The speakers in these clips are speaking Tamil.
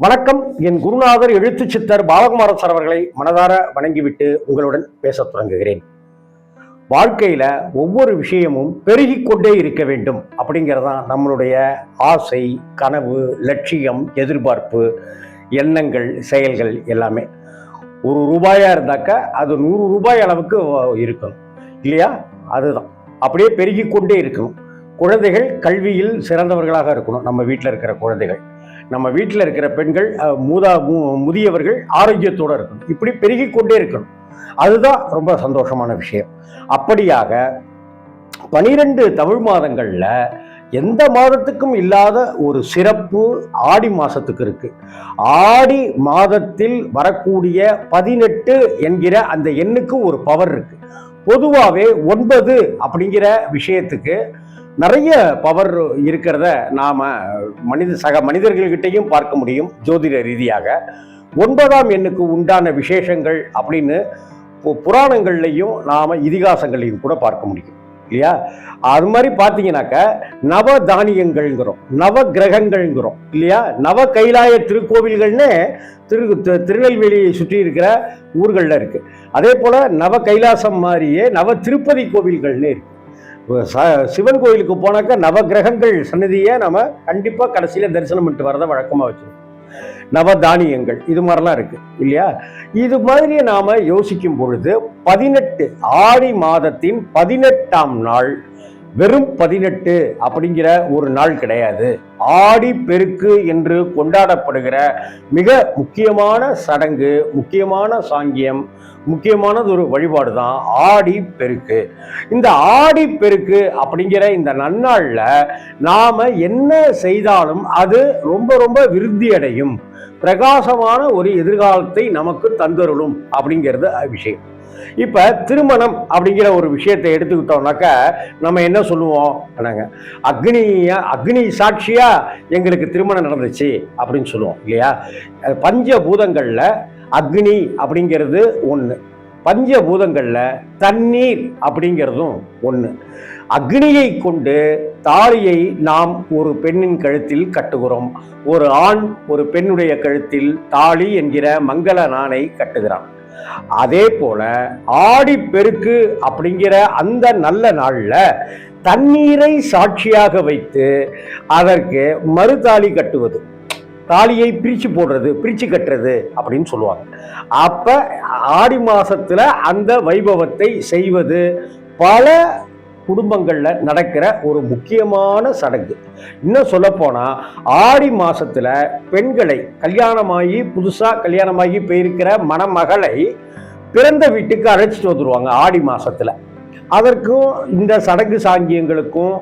வணக்கம். என் குருநாதர் எழுத்து சித்தர் பாலகுமார சார் அவர்களை மனதார வணங்கிவிட்டு உங்களுடன் பேசத் தொடங்குகிறேன். வாழ்க்கையில ஒவ்வொரு விஷயமும் பெருகிக்கொண்டே இருக்க வேண்டும். அப்படிங்கிறதான் நம்மளுடைய ஆசை கனவு லட்சியம் எதிர்பார்ப்பு எண்ணங்கள் செயல்கள் எல்லாமே. ஒரு ரூபாயா இருந்தாக்க அது நூறு ரூபாய் அளவுக்கு இருக்கணும் இல்லையா? அதுதான். அப்படியே பெருகிக்கொண்டே இருக்கணும். குழந்தைகள் கல்வியில் சிறந்தவர்களாக இருக்கணும். நம்ம வீட்டில் இருக்கிற குழந்தைகள். நம்ம வீட்டில் இருக்கிற பெண்கள் மூதா முதியவர்கள் ஆரோக்கியத்தோடு இருக்கணும். இப்படி பெருகி கொண்டே இருக்கணும். அதுதான் ரொம்ப சந்தோஷமான விஷயம். அப்படியாக பனிரெண்டு தமிழ் மாதங்களில் எந்த மாதத்துக்கும் இல்லாத ஒரு சிறப்பு ஆடி மாதத்துக்கு இருக்கு. ஆடி மாதத்தில் வரக்கூடிய பதினெட்டு என்கிற அந்த எண்ணுக்கு ஒரு பவர் இருக்கு. பொதுவாகவே ஒன்பது அப்படிங்கிற விஷயத்துக்கு நிறைய பவர் இருக்கிறத நாம் மனித சக மனிதர்கள்கிட்டையும் பார்க்க முடியும் ஜோதிட ரீதியாக. ஒன்பதாம் எண்ணுக்கு உண்டான விசேஷங்கள் அப்படின்னு பு- புராணங்கள்லையும் நாம் இதிகாசங்களையும் கூட பார்க்க முடியும். இல்லையா? அது மாதிரி பார்த்தீங்கன்னாக்க நவ தானியங்கள்ங்கிறோம் நவ கிரகங்கள்ங்கிறோம் இல்லையா? நவ கைலாய திருக்கோவில்கள்னு திரு திருநெல்வேலியை சுற்றி இருக்கிற ஊர்களில் இருக்குது அதே போல் நவ கைலாசம் மாதிரியே நவ திருப்பதி கோவில்கள்னு இருக்குது சிவன் கோயிலுக்கு போனாக்க நவகிரகங்கள் சன்னதியை நம்ம கண்டிப்பாக கடைசியில் தரிசனம் பண்ணிட்டு வரதை வழக்கமாக வச்சுருக்கோம். நவதானியங்கள் இது மாதிரிலாம் இருக்கு இல்லையா? இது மாதிரி நாம யோசிக்கும் பொழுது பதினெட்டு ஆடி மாதத்தின் பதினெட்டாம் நாள் வெறும் பதினெட்டு அப்படிங்கிற ஒரு நாள் கிடையாது. ஆடி பெருக்கு என்று கொண்டாடப்படுகிற மிக முக்கியமான சடங்கு முக்கியமான சாங்கியம் முக்கியமானது ஒரு வழிபாடு தான் ஆடி பெருக்கு. இந்த ஆடி பெருக்கு அப்படிங்கிற இந்த நன்னாளில் நாம் என்ன செய்தாலும் அது ரொம்ப ரொம்ப விருத்தி அடையும் பிரகாசமான ஒரு எதிர்காலத்தை நமக்கு தந்தருளும் அப்படிங்கிறது விஷயம் இப்போ திருமணம் அப்படிங்கிற ஒரு விஷயத்தை எடுத்துக்கிட்டோம்னாக்க நம்ம என்ன சொல்லுவோம்? நாங்க அக்னியா அக்னி சாட்சியா எங்களுக்கு திருமணம் நடந்துச்சு அப்படின்னு சொல்லுவோம் இல்லையா? பஞ்சபூதங்களில் அக்னி அப்படிங்கிறது ஒன்று பஞ்சபூதங்களில் தண்ணீர் அப்படிங்கிறதும் ஒன்று அக்னியை கொண்டு தாலியை நாம் ஒரு பெண்ணின் கழுத்தில் கட்டுகிறோம். ஒரு ஆண் ஒரு பெண்ணுடைய கழுத்தில் தாலி என்கிற மங்கள நாணை கட்டுகிறான். அதே போல ஆடி பெருக்கு அப்படிங்கிற அந்த நல்ல நாளில் தண்ணீரை சாட்சியாக வைத்து அதற்கு மறுதாலி கட்டுவது தாலியை பிரித்து போடுறது பிரிச்சு கட்டுறது அப்படின்னு சொல்லுவாங்க. அப்போ ஆடி மாதத்தில் அந்த வைபவத்தை செய்வது பல குடும்பங்களில் நடக்கிற ஒரு முக்கியமான சடங்கு. இன்னும் சொல்லப்போனால் ஆடி மாதத்தில் பெண்களை கல்யாணமாகி புதுசாக கல்யாணமாகி போயிருக்கிற மணமகளை பிறந்த வீட்டுக்கு அழைச்சிட்டு வந்துருவாங்க ஆடி மாதத்தில் அதற்கும் இந்த சடங்கு சாங்கியங்களுக்கும்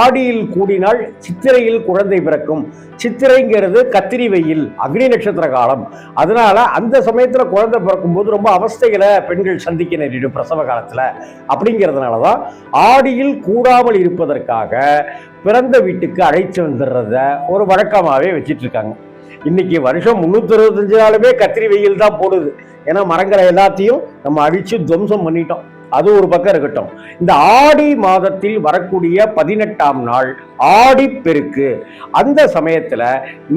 ஆடியில் கூடினால் சித்திரையில் குழந்தை பிறக்கும். சித்திரைங்கிறது கத்திரி வெயில் அக்னி நட்சத்திர காலம். அதனால அந்த சமயத்தில் குழந்தை பிறக்கும்போது ரொம்ப அவஸ்தைகளை பெண்கள் சந்திக்க நேரிடும் பிரசவ காலத்தில். அப்படிங்கிறதுனால தான் ஆடியில் கூடாமல் இருப்பதற்காக பிறந்த வீட்டுக்கு அழைச்சு வந்துடுறத ஒரு வழக்கமாகவே வச்சிட்டு இருக்காங்க இன்னைக்கு வருஷம் முந்நூற்றி அறுபத்தஞ்சு நாளுமே கத்திரி வெயில் தான் போடுது. ஏன்னா மரங்களை எல்லாத்தையும் நம்ம அழித்து துவம்சம் பண்ணிட்டோம். அது ஒரு பக்கம் இருக்கட்டும். இந்த ஆடி மாதத்தில் வரக்கூடிய பதினெட்டாம் நாள் ஆடி பெருக்கு அந்த சமயத்தில்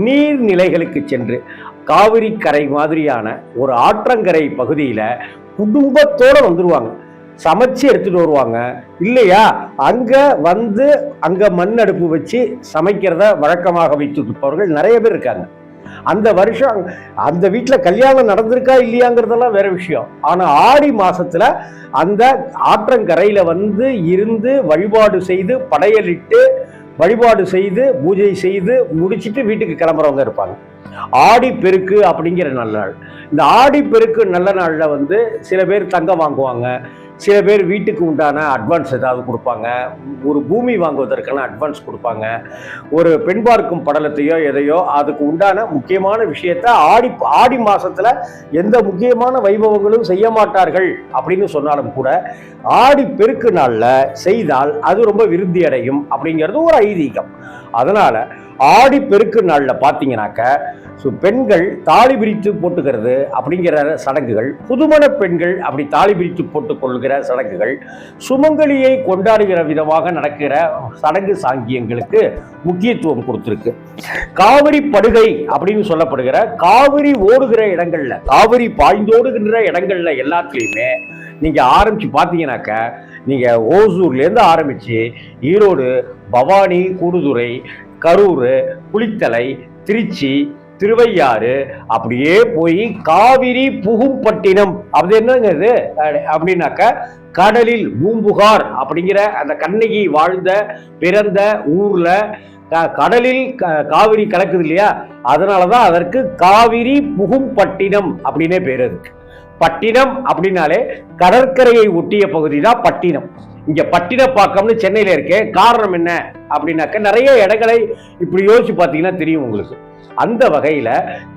நீர்நிலைகளுக்கு சென்று காவிரி கரை மாதிரியான ஒரு ஆற்றங்கரை பகுதியில் குடும்பத்தோடு வந்துடுவாங்க சமைச்சு எடுத்துட்டு வருவாங்க. இல்லையா? அங்க வந்து அங்க மண் அடுப்பு வச்சு சமைக்கிறத வழக்கமாக வைத்து வைத்திருப்பவர்கள் நிறைய பேர் இருக்காங்க. அந்த வருஷம் அந்த வீட்டில் கல்யாணம் நடந்திருக்கா இல்லையாங்கிறதெல்லாம் வேற விஷயம். ஆனால் ஆடி மாசத்துல அந்த ஆற்றங்கரையில வந்து இருந்து வழிபாடு செய்து படையலிட்டு வழிபாடு செய்து பூஜை செய்து முடிச்சுட்டு வீட்டுக்கு கிளம்புறவங்க இருப்பாங்க. ஆடி பெருக்கு அப்படிங்கிற நல்ல நாள் இந்த ஆடி பெருக்கு நல்ல நாளில் வந்து சில பேர் தங்கம் வாங்குவாங்க. சில பேர் வீட்டுக்கு உண்டான அட்வான்ஸ் ஏதாவது கொடுப்பாங்க. ஒரு பூமி வாங்குவதற்கான அட்வான்ஸ் கொடுப்பாங்க. ஒரு பெண் பார்க்கும் படலத்தையோ எதையோ அதுக்கு உண்டான முக்கியமான விஷயத்த ஆடி ஆடி மாதத்தில் எந்த முக்கியமான வைபவங்களும் செய்ய மாட்டார்கள் அப்படின்னு சொன்னாலும் கூட ஆடி பெருக்கு நாளில் செய்தால் அது ரொம்ப விருத்தி அடையும் அப்படிங்கிறது ஒரு ஐதீகம். அதனால் ஆடி பெருக்கு நாளில் பார்த்தீங்கன்னாக்க ஸோ பெண்கள் தாலி பிரித்து போட்டுக்கிறது அப்படிங்கிற சடங்குகள் புதுமண பெண்கள் அப்படி தாலி பிரித்து போட்டுக்கொள்கிற சடங்குகள் சுமங்கலியை கொண்டாடுகிற விதமாக நடக்கிற சடங்கு சாங்கியங்களுக்கு முக்கியத்துவம் கொடுத்துருக்கு. காவிரி படுகை அப்படின்னு சொல்லப்படுகிற காவிரி ஓடுகிற இடங்கள்ல காவிரி பாய்ந்தோடுகின்ற இடங்கள்ல எல்லாத்துலேயுமே நீங்கள் ஆரம்பித்து பார்த்தீங்கன்னாக்க நீங்கள் ஓசூர்லேருந்து ஆரம்பித்து ஈரோடு பவானி கூடுதுறை கரூர் குளித்தலை திருச்சி திருவையாறு அப்படியே போய் காவிரி புகும்பட்டினம். அது என்னங்கிறது அப்படின்னாக்க கடலில் பூம்புகார் அப்படிங்கிற அந்த கண்ணகி வாழ்ந்த பிறந்த ஊர்ல க- கடலில் க- காவிரி கலக்குது இல்லையா? அதனாலதான் அதற்கு காவிரி புகும்பட்டினம் அப்படின்னே பேர் இருக்கு பட்டினம் அப்படின்னாலே கடற்கரையை ஒட்டிய பகுதி தான் பட்டினம். இங்க பட்டினப்பாக்கம்னு சென்னையில இருக்கு. காரணம் என்ன அப்படின்னாக்க நிறைய இடங்களை இப்படி யோசிச்சு பார்த்தீங்கன்னா தெரியும் உங்களுக்கு. அந்த வகையில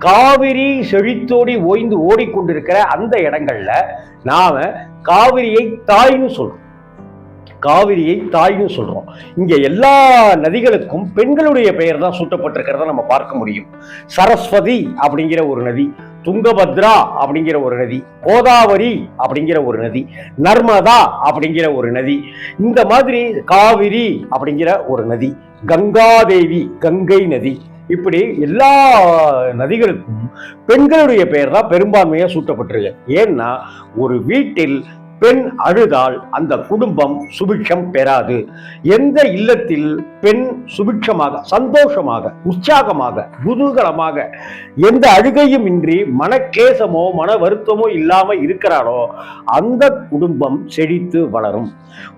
காவிரி செழித்தோடி ஓய்ந்து ஓடிக்கொண்டிருக்கிற அந்த இடங்கள்ல நாம காவிரியை தாய்னு சொல்றோம். காவிரியை தாய்னு சொல்றோம். இங்க எல்லா நதிகளுக்கும் பெண்களுடைய பெயர் தான் சூட்டப்பட்டிருக்கிறத நம்ம பார்க்க முடியும். சரஸ்வதி அப்படிங்கிற ஒரு நதி. துங்கபத்ரா அப்படிங்கிற ஒரு நதி கோதாவரி அப்படிங்கிற ஒரு நதி நர்மதா அப்படிங்கிற ஒரு நதி இந்த மாதிரி காவிரி அப்படிங்கிற ஒரு நதி கங்காதேவி கங்கை நதி இப்படி எல்லா நதிகளுக்கும் பெண்களுடைய பெயர் தான் பெரும்பான்மையாக சூட்டப்பட்டிருக்கு. ஏன்னா ஒரு வீட்டில் பெண் அழுதால் அந்த குடும்பம் சுபிக்ஷம் பெறாது. எந்த இல்லத்தில் பெண் சுபிக்ஷமாக சந்தோஷமாக உற்சாகமாக குதூகலமாக எந்த அழுகையும் இன்றி மனக்கேசமோ மன வருத்தமோ இல்லாம இருக்கிறாரோ அந்த குடும்பம் செழித்து வளரும்.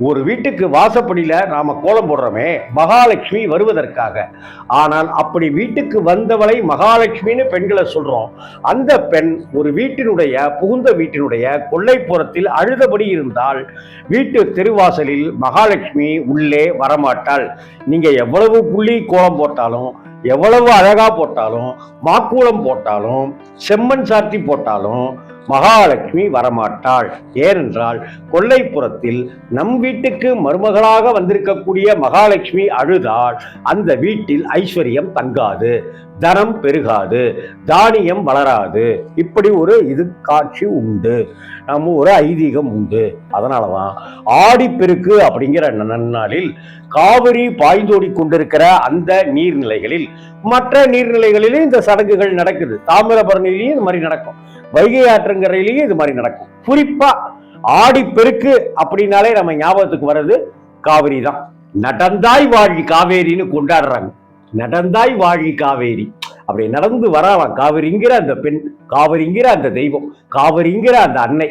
ஒரு வீட்டுக்கு வாசப்படியில நாம கோலம் போடுறோமே மகாலட்சுமி வருவதற்காக. ஆனால் அப்படி வீட்டுக்கு வந்தவளை மகாலட்சுமின்னு பெண்களை சொல்றோம். அந்த பெண் ஒரு வீட்டினுடைய புகுந்த வீட்டினுடைய கொள்ளைப்புறத்தில் அழுத அழுதபடி இருந்தால் வீட்டு தெருவாசலில் மகாலட்சுமி உள்ளே வரமாட்டாள். நீங்க எவ்வளவு புள்ளி கோலம் போட்டாலும் எவ்வளவு அழகா போட்டாலும் மாக்கூளம் போட்டாலும் செம்மண் சாத்தி போட்டாலும் மகாலட்சுமி வரமாட்டாள். ஏனென்றால் கொல்லைப்புறத்தில் நம் வீட்டுக்கு மருமகளாக வந்திருக்கக்கூடிய மகாலட்சுமி அழுதால் அந்த வீட்டில் ஐஸ்வர்யம் தங்காது தனம் பெருகாது தானியம் வளராது. இப்படி ஒரு இது காட்சி உண்டு. நம்ம ஒரு ஐதீகம் உண்டு. அதனால தான் ஆடிப்பெருக்கு அப்படிங்கிற நன்னாளில் காவிரி பாய்ந்தோடி கொண்டிருக்கிற அந்த நீர்நிலைகளில் மற்ற நீர்நிலைகளிலும் இந்த சடங்குகள் நடக்குது. தாமிரபரணிலையும் இது மாதிரி நடக்கும். வைகை ஆற்றங்கரையிலேயே இது மாதிரி நடக்கும். குறிப்பா ஆடிப்பெருக்கு அப்படின்னாலே நம்ம ஞாபகத்துக்கு வர்றது காவிரி தான். நடந்தாய் வாழி காவேரின்னு கொண்டாடுறாங்க. நடந்தாய் வாழி காவேரி. அப்படி நடந்து வராலாம் காவிரிங்கிற அந்த பெண் காவிரிங்கிற அந்த தெய்வம் காவிரிங்கிற அந்த அன்னை.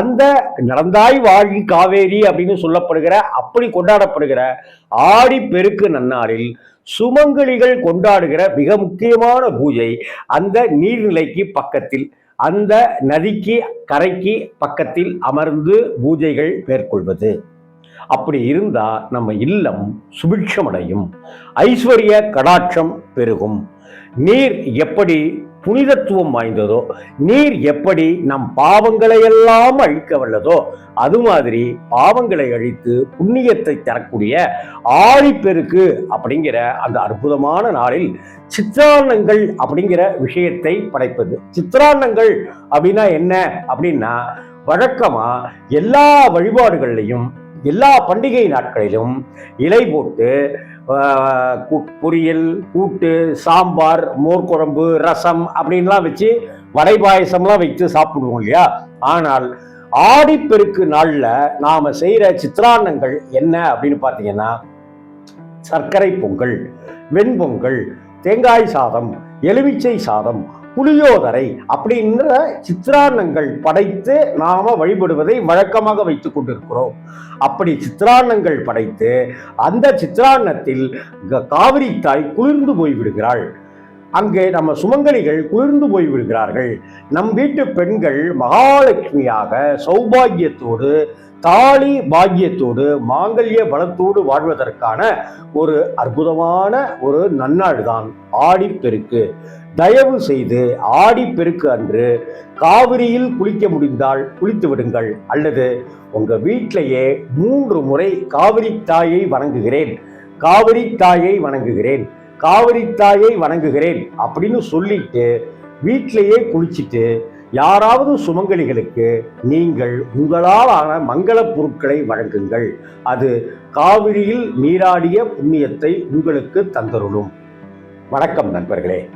அந்த நடந்தாய் வாழி காவேரி அப்படின்னு சொல்லப்படுகிற அப்படி கொண்டாடப்படுகிற ஆடி பெருக்கு நன்னாரில் சுமங்கலிகள் கொண்டாடுகிற மிக முக்கியமான பூஜை அந்த நீர்நிலைக்கு பக்கத்தில் அந்த நதிக்கு கரைக்கு பக்கத்தில் அமர்ந்து பூஜைகள் மேற்கொள்வது. அப்படி இருந்தால் நம்ம இல்லம் சுபிட்சமடையும் ஐஸ்வர்ய கடாட்சம் பெருகும். நீர் எப்படி புனிதத்துவம் வாய்ந்ததோ நீர் எப்படி நம் பாவங்களை எல்லாம் அழிக்க வல்லதோ அது மாதிரி பாவங்களை அழித்து புண்ணியத்தை தரக்கூடிய ஆழிப்பெருக்கு அப்படிங்கிற அந்த அற்புதமான நாளில் சித்திரான்னங்கள் அப்படிங்கிற விஷயத்தை படைப்பது. சித்திரான்னங்கள் அப்படின்னா என்ன? அப்படின்னா வழக்கமாக எல்லா வழிபாடுகள்லையும் எல்லா பண்டிகை நாட்களிலும் இலை போட்டு பொரியல் கூட்டு சாம்பார் மோர்குழம்பு ரசம் அப்படின்லாம் வச்சு வடை பாயசம்லாம் வைத்து சாப்பிடுவோம் இல்லையா? ஆனால் ஆடிப்பெருக்கு நாளில் நாம் செய்கிற சித்திரான்னங்கள் என்ன அப்படின்னு பார்த்தீங்கன்னா சர்க்கரை பொங்கல் வெண்பொங்கல் தேங்காய் சாதம் எலுமிச்சை சாதம் புளியோதரை அப்படின்ற சித்திரான்னங்கள் படைத்து நாம வழிபடுவதை வழக்கமாக வைத்துக் கொண்டிருக்கிறோம். அப்படி சித்திரான்னங்கள் படைத்து அந்த சித்திரான்னத்தில் க- காவிரி தாய் குளிர்ந்து போய் விடுகிறாள். அங்கே நம்ம சுமங்கலிகள் குளிர்ந்து போய் விடுகிறார்கள். நம் வீட்டு பெண்கள் மகாலட்சுமியாக சௌபாகியத்தோடு தாலி பாக்கியத்தோடு மாங்கல்ய பலத்தோடு வாழ்வதற்கான ஒரு அற்புதமான ஒரு நன்னாடுதான் ஆடிப்பெருக்கு தயவு செய்து ஆடிப்பெருக்கு அன்று காவிரியில் குளிக்க முடிந்தால் குளித்து விடுங்கள். அல்லது உங்க வீட்டிலேயே மூன்று முறை காவிரி தாயை வணங்குகிறேன். காவிரி தாயை வணங்குகிறேன். காவிரி தாயை வணங்குகிறேன் அப்படின்னு சொல்லிட்டு வீட்டிலேயே குளிச்சுட்டு யாராவது சுமங்கலிகளுக்கு நீங்கள் உங்களால் ஆன மங்கள பொருட்களை வழங்குங்கள். அது காவிரியில் நீராடிய புண்ணியத்தை உங்களுக்கு தந்தருளும். வணக்கம் நண்பர்களே.